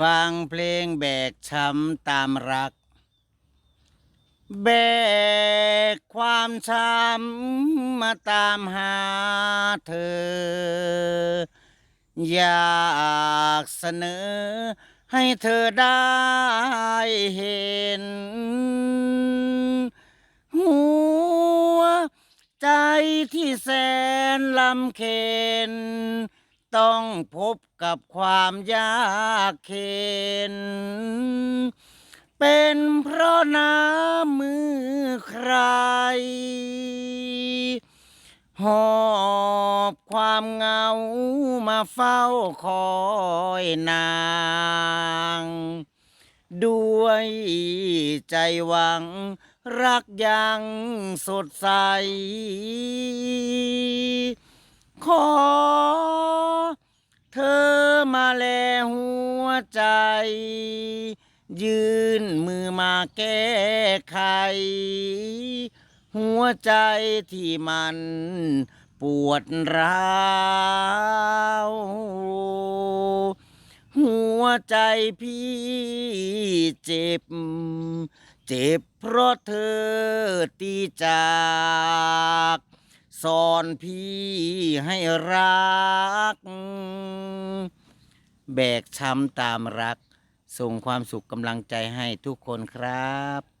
ฟังเพลงแบกช้ำตามรัก แบกความช้ำมาตามหาเธอ อยากเสนอให้เธอได้เห็น หัวใจที่แสนลำเค็น ต้องพบกับความยากเข็น เป็นเพราะน้ำมือใคร หอบความเหงามาเฝ้าคอยนาง ด้วยใจหวังรักยังสดใส ขอ เธอมาแลหัว ใจ ยืนมือมาแก้ไข หัวใจที่มันปวดร้าวหัวใจพี่เจ็บ เจ็บเพราะเธอตีจากสอนพี่ให้รัก แบกช้ำตามรัก ส่งความสุขกำลังใจให้ทุกคนครับ